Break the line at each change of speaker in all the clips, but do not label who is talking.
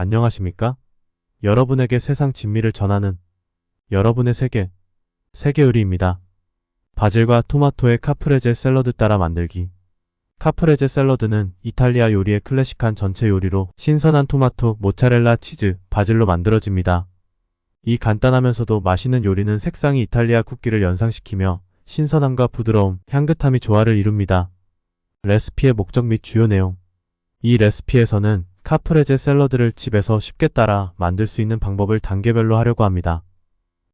안녕하십니까? 여러분에게 세상 진미를 전하는 여러분의 세계, 세계 요리입니다. 바질과 토마토의 카프레제 샐러드 따라 만들기. 카프레제 샐러드는 이탈리아 요리의 클래식한 전체 요리로 신선한 토마토, 모차렐라, 치즈, 바질로 만들어집니다. 이 간단하면서도 맛있는 요리는 색상이 이탈리아 쿠키를 연상시키며 신선함과 부드러움, 향긋함이 조화를 이룹니다. 레시피의 목적 및 주요 내용. 이 레시피에서는 카프레제 샐러드를 집에서 쉽게 따라 만들 수 있는 방법을 단계별로 하려고 합니다.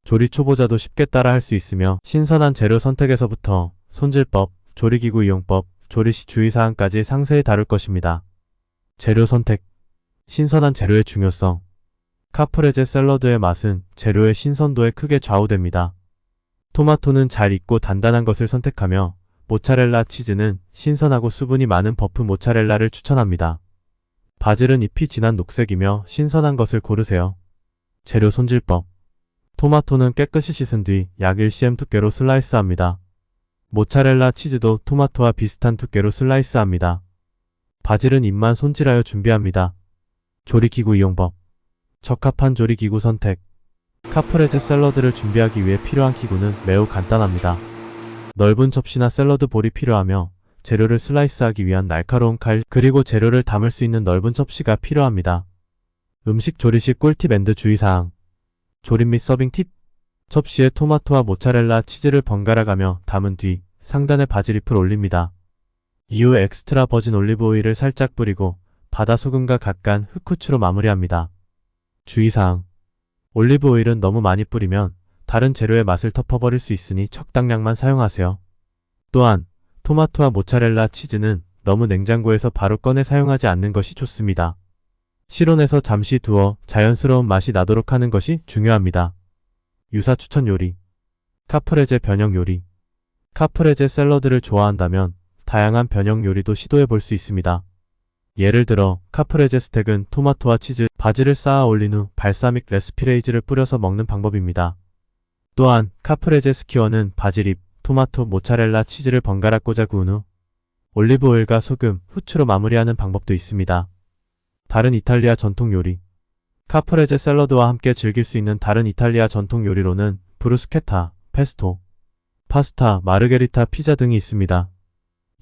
조리 초보자도 쉽게 따라 할 수 있으며 신선한 재료 선택에서부터 손질법, 조리기구 이용법, 조리 시 주의사항까지 상세히 다룰 것입니다. 재료 선택. 신선한 재료의 중요성. 카프레제 샐러드의 맛은 재료의 신선도에 크게 좌우됩니다. 토마토는 잘 익고 단단한 것을 선택하며 모차렐라 치즈는 신선하고 수분이 많은 버프 모차렐라를 추천합니다. 바질은 잎이 진한 녹색이며 신선한 것을 고르세요. 재료 손질법. 토마토는 깨끗이 씻은 뒤 약 1cm 두께로 슬라이스합니다. 모차렐라 치즈도 토마토와 비슷한 두께로 슬라이스합니다. 바질은 잎만 손질하여 준비합니다. 조리기구 이용법. 적합한 조리기구 선택. 카프레제 샐러드를 준비하기 위해 필요한 기구는 매우 간단합니다. 넓은 접시나 샐러드 볼이 필요하며 재료를 슬라이스하기 위한 날카로운 칼 그리고 재료를 담을 수 있는 넓은 접시가 필요합니다. 음식 조리 시 꿀팁 앤드 주의사항 조림 및 서빙 팁 접시에 토마토와 모차렐라 치즈를 번갈아 가며 담은 뒤 상단에 바질잎을 올립니다. 이후 엑스트라 버진 올리브 오일을 살짝 뿌리고 바다 소금과 갓간 흑후추로 마무리합니다. 주의사항 올리브 오일은 너무 많이 뿌리면 다른 재료의 맛을 덮어버릴 수 있으니 적당량만 사용하세요. 또한 토마토와 모차렐라 치즈는 너무 냉장고에서 바로 꺼내 사용하지 않는 것이 좋습니다. 실온에서 잠시 두어 자연스러운 맛이 나도록 하는 것이 중요합니다. 유사 추천 요리 카프레제 변형 요리 카프레제 샐러드를 좋아한다면 다양한 변형 요리도 시도해 볼 수 있습니다. 예를 들어 카프레제 스택은 토마토와 치즈, 바질을 쌓아 올린 후 발사믹 레스피레이즈를 뿌려서 먹는 방법입니다. 또한 카프레제 스키어는 바질잎, 토마토, 모차렐라, 치즈를 번갈아 꽂아 구운 후 올리브 오일과 소금, 후추로 마무리하는 방법도 있습니다. 다른 이탈리아 전통 요리 카프레제 샐러드와 함께 즐길 수 있는 다른 이탈리아 전통 요리로는 브루스케타, 페스토, 파스타, 마르게리타, 피자 등이 있습니다.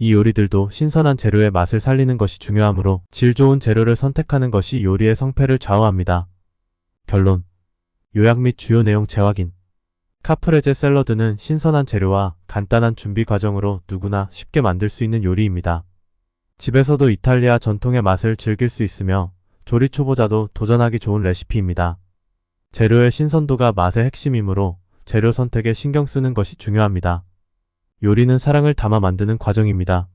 이 요리들도 신선한 재료의 맛을 살리는 것이 중요하므로 질 좋은 재료를 선택하는 것이 요리의 성패를 좌우합니다. 결론 요약 및 주요 내용 재확인 카프레제 샐러드는 신선한 재료와 간단한 준비 과정으로 누구나 쉽게 만들 수 있는 요리입니다. 집에서도 이탈리아 전통의 맛을 즐길 수 있으며 조리 초보자도 도전하기 좋은 레시피입니다. 재료의 신선도가 맛의 핵심이므로 재료 선택에 신경 쓰는 것이 중요합니다. 요리는 사랑을 담아 만드는 과정입니다.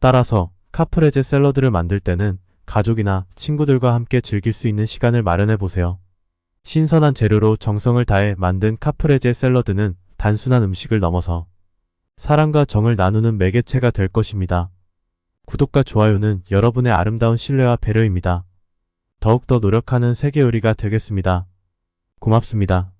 따라서 카프레제 샐러드를 만들 때는 가족이나 친구들과 함께 즐길 수 있는 시간을 마련해 보세요. 신선한 재료로 정성을 다해 만든 카프레제 샐러드는 단순한 음식을 넘어서 사랑과 정을 나누는 매개체가 될 것입니다. 구독과 좋아요는 여러분의 아름다운 신뢰와 배려입니다. 더욱더 노력하는 세계 요리가 되겠습니다. 고맙습니다.